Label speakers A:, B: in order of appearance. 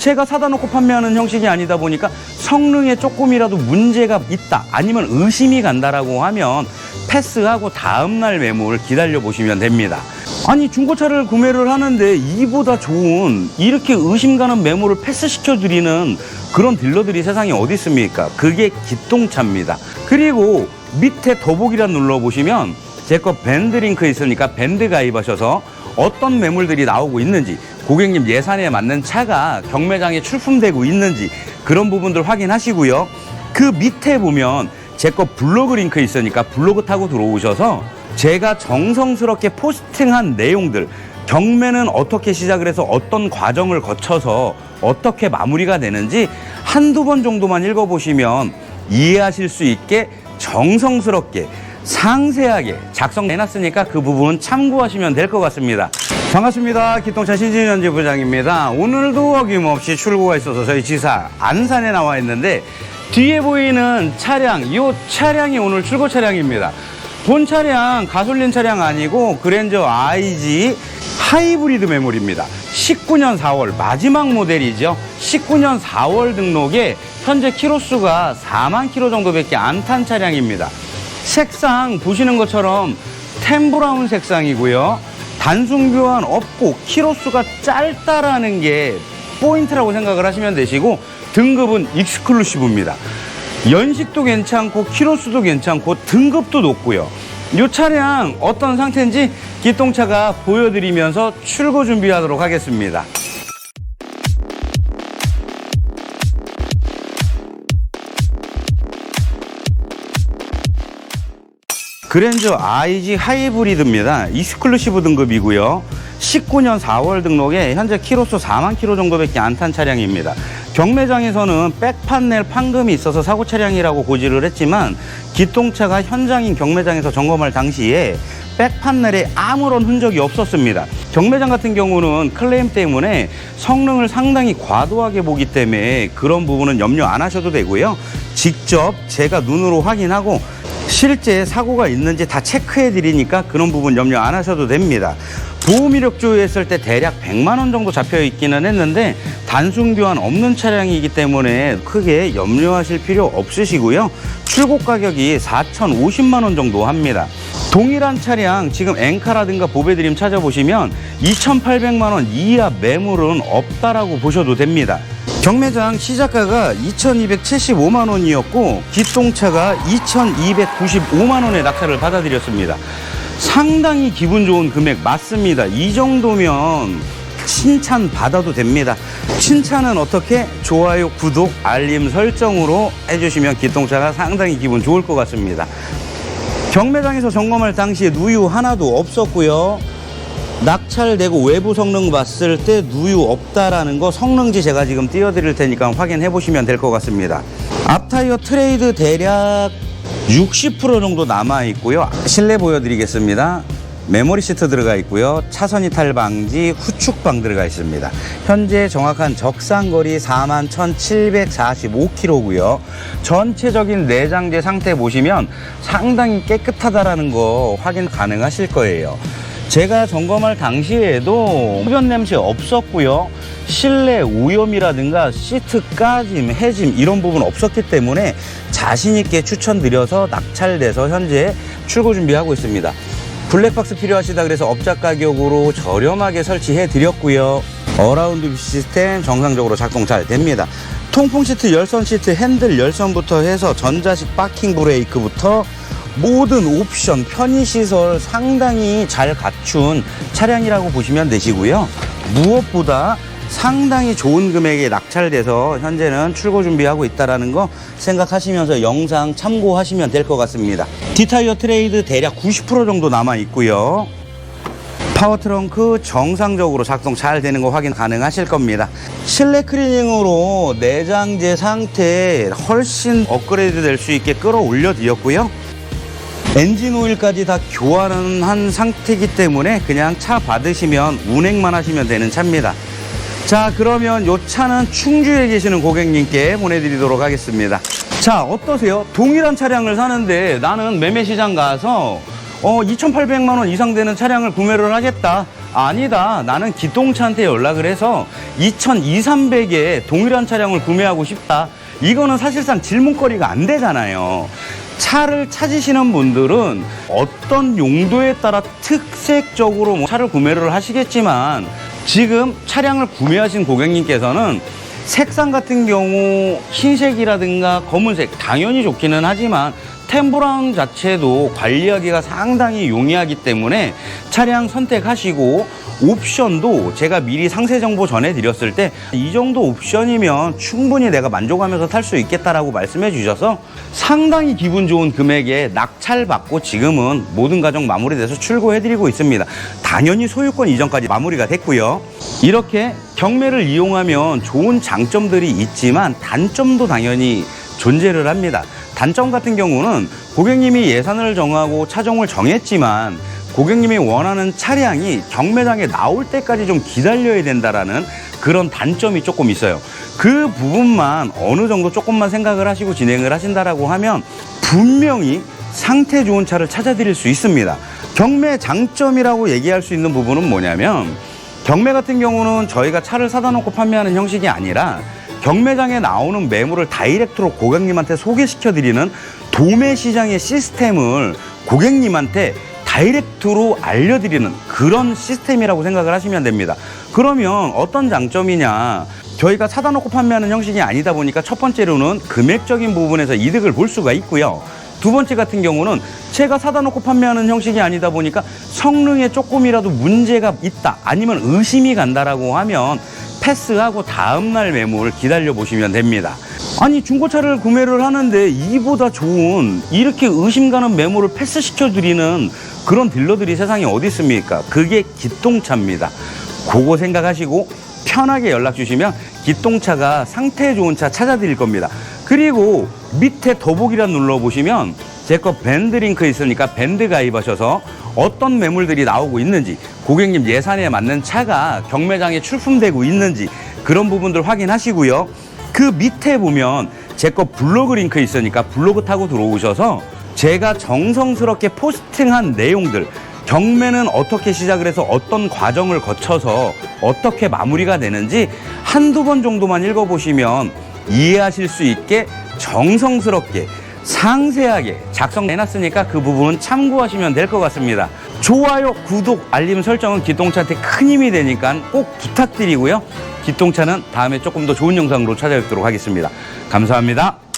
A: 제가 사다 놓고 판매하는 형식이 아니다 보니까 성능에 조금이라도 문제가 있다 아니면 의심이 간다라고 하면 패스하고 다음날 매물 기다려 보시면 됩니다. 아니 중고차를 구매를 하는데 이보다 좋은 이렇게 의심 가는 매물을 패스시켜 드리는 그런 딜러들이 세상에 어디 있습니까? 그게 기똥차입니다. 그리고 밑에 더보기란 눌러 보시면 제 거 밴드 링크 있으니까 밴드 가입하셔서 어떤 매물들이 나오고 있는지 고객님 예산에 맞는 차가 경매장에 출품되고 있는지 그런 부분들 확인하시고요. 그 밑에 보면 제 거 블로그 링크 있으니까 블로그 타고 들어오셔서 제가 정성스럽게 포스팅한 내용들 경매는 어떻게 시작을 해서 어떤 과정을 거쳐서 어떻게 마무리가 되는지 한두 번 정도만 읽어보시면 이해하실 수 있게 정성스럽게 상세하게 작성해놨으니까 그 부분 참고하시면 될 것 같습니다. 반갑습니다. 기통차 신진현 지부장입니다. 오늘도 어김없이 출고가 있어서 저희 지사 안산에 나와 있는데 뒤에 보이는 차량, 이 차량이 오늘 출고 차량입니다. 본 차량 가솔린 차량 아니고 그랜저 IG 하이브리드 매물입니다. 19년 4월 마지막 모델이죠. 19년 4월 등록에 현재 키로수가 4만 키로 정도밖에 안 탄 차량입니다. 색상 보시는 것처럼 템브라운 색상이고요. 단순 교환 없고 키로수가 짧다라는 게 포인트라고 생각을 하시면 되시고 등급은 익스클루시브입니다. 연식도 괜찮고 키로수도 괜찮고 등급도 높고요. 이 차량 어떤 상태인지 기똥차가 보여드리면서 출고 준비하도록 하겠습니다. 그랜저 IG 하이브리드입니다. 익스클루시브 등급이고요. 19년 4월 등록에 현재 키로수 4만 키로 정도밖에 안 탄 차량입니다. 경매장에서는 백판넬 판금이 있어서 사고 차량이라고 고지를 했지만 기똥차가 현장인 경매장에서 점검할 당시에 백판넬에 아무런 흔적이 없었습니다. 경매장 같은 경우는 클레임 때문에 성능을 상당히 과도하게 보기 때문에 그런 부분은 염려 안 하셔도 되고요. 직접 제가 눈으로 확인하고 실제 사고가 있는지 다 체크해 드리니까 그런 부분 염려 안 하셔도 됩니다. 보험 이력 조회했을 때 대략 100만 원 정도 잡혀 있기는 했는데 단순 교환 없는 차량이기 때문에 크게 염려하실 필요 없으시고요. 출고 가격이 4,050만 원 정도 합니다. 동일한 차량 지금 엔카라든가 보배드림 찾아보시면 2,800만 원 이하 매물은 없다라고 보셔도 됩니다. 경매장 시작가가 2,275만 원이었고 기똥차가 2,295만 원의 낙찰을 받아들였습니다. 상당히 기분 좋은 금액 맞습니다. 이 정도면 칭찬 받아도 됩니다. 칭찬은 어떻게? 좋아요, 구독, 알림 설정으로 해주시면 기똥차가 상당히 기분 좋을 것 같습니다. 경매장에서 점검할 당시에 누유 하나도 없었고요. 낙찰되고 외부 성능 봤을 때 누유 없다라는 거 성능지 제가 지금 띄워드릴 테니까 확인해 보시면 될 것 같습니다. 앞타이어 트레이드 대략 60% 정도 남아 있고요. 실내 보여드리겠습니다. 메모리 시트 들어가 있고요. 차선 이탈 방지, 후축방 들어가 있습니다. 현재 정확한 적상거리 41,745km고요. 전체적인 내장재 상태 보시면 상당히 깨끗하다라는 거 확인 가능하실 거예요. 제가 점검할 당시에도 흡연 냄새 없었고요. 실내 오염이라든가 시트 까짐, 해짐 이런 부분 없었기 때문에 자신 있게 추천드려서 낙찰돼서 현재 출고 준비하고 있습니다. 블랙박스 필요하시다 그래서 업자 가격으로 저렴하게 설치해 드렸고요. 어라운드 시스템 정상적으로 작동 잘 됩니다. 통풍 시트, 열선 시트, 핸들 열선부터 해서 전자식 파킹 브레이크부터 모든 옵션, 편의시설 상당히 잘 갖춘 차량이라고 보시면 되시고요. 무엇보다 상당히 좋은 금액에 낙찰돼서 현재는 출고 준비하고 있다는 거 생각하시면서 영상 참고하시면 될 것 같습니다. 디타이어 트레이드 대략 90% 정도 남아 있고요. 파워 트렁크 정상적으로 작동 잘 되는 거 확인 가능하실 겁니다. 실내 클리닝으로 내장재 상태 훨씬 업그레이드 될 수 있게 끌어올려 드렸고요. 엔진 오일까지 다 교환은 한 상태이기 때문에 그냥 차 받으시면 운행만 하시면 되는 차입니다. 자, 그러면 요 차는 충주에 계시는 고객님께 보내드리도록 하겠습니다. 자, 어떠세요? 동일한 차량을 사는데 나는 매매시장 가서 어, 2,800만 원 이상 되는 차량을 구매를 하겠다. 아니다. 나는 기동차한테 연락을 해서 2,200, 300에 동일한 차량을 구매하고 싶다. 이거는 사실상 질문거리가 안 되잖아요. 차를 찾으시는 분들은 어떤 용도에 따라 특색적으로 뭐 차를 구매를 하시겠지만 지금 차량을 구매하신 고객님께서는 색상 같은 경우 흰색이라든가 검은색 당연히 좋기는 하지만 템브라운 자체도 관리하기가 상당히 용이하기 때문에 차량 선택하시고 옵션도 제가 미리 상세 정보 전해드렸을 때 이 정도 옵션이면 충분히 내가 만족하면서 탈 수 있겠다라고 말씀해 주셔서 상당히 기분 좋은 금액에 낙찰 받고 지금은 모든 과정 마무리돼서 출고해 드리고 있습니다. 당연히 소유권 이전까지 마무리가 됐고요. 이렇게 경매를 이용하면 좋은 장점들이 있지만 단점도 당연히 존재를 합니다. 단점 같은 경우는 고객님이 예산을 정하고 차종을 정했지만 고객님이 원하는 차량이 경매장에 나올 때까지 좀 기다려야 된다라는 그런 단점이 조금 있어요. 그 부분만 어느 정도 조금만 생각을 하시고 진행을 하신다라고 하면 분명히 상태 좋은 차를 찾아드릴 수 있습니다. 경매 장점이라고 얘기할 수 있는 부분은 뭐냐면 경매 같은 경우는 저희가 차를 사다 놓고 판매하는 형식이 아니라 경매장에 나오는 매물을 다이렉트로 고객님한테 소개시켜 드리는 도매 시장의 시스템을 고객님한테 다이렉트로 알려드리는 그런 시스템이라고 생각을 하시면 됩니다. 그러면 어떤 장점이냐? 저희가 사다 놓고 판매하는 형식이 아니다 보니까 첫 번째로는 금액적인 부분에서 이득을 볼 수가 있고요. 두 번째 같은 경우는 제가 사다 놓고 판매하는 형식이 아니다 보니까 성능에 조금이라도 문제가 있다 아니면 의심이 간다라고 하면 패스하고 다음날 매물을 기다려 보시면 됩니다. 아니 중고차를 구매를 하는데 이보다 좋은 이렇게 의심 가는 매물을 패스시켜 드리는 그런 딜러들이 세상에 어디 있습니까? 그게 기똥차입니다. 그거 생각하시고 편하게 연락 주시면 기똥차가 상태 좋은 차 찾아드릴 겁니다. 그리고 밑에 더보기란 눌러보시면 제 거 밴드 링크 있으니까 밴드 가입하셔서 어떤 매물들이 나오고 있는지 고객님 예산에 맞는 차가 경매장에 출품되고 있는지 그런 부분들 확인하시고요. 그 밑에 보면 제 거 블로그 링크 있으니까 블로그 타고 들어오셔서 제가 정성스럽게 포스팅한 내용들 경매는 어떻게 시작을 해서 어떤 과정을 거쳐서 어떻게 마무리가 되는지 한두 번 정도만 읽어보시면 이해하실 수 있게 정성스럽게 상세하게 작성해놨으니까 그 부분은 참고하시면 될 것 같습니다. 좋아요, 구독, 알림 설정은 기똥차한테 큰 힘이 되니까 꼭 부탁드리고요. 기똥차는 다음에 조금 더 좋은 영상으로 찾아뵙도록 하겠습니다. 감사합니다.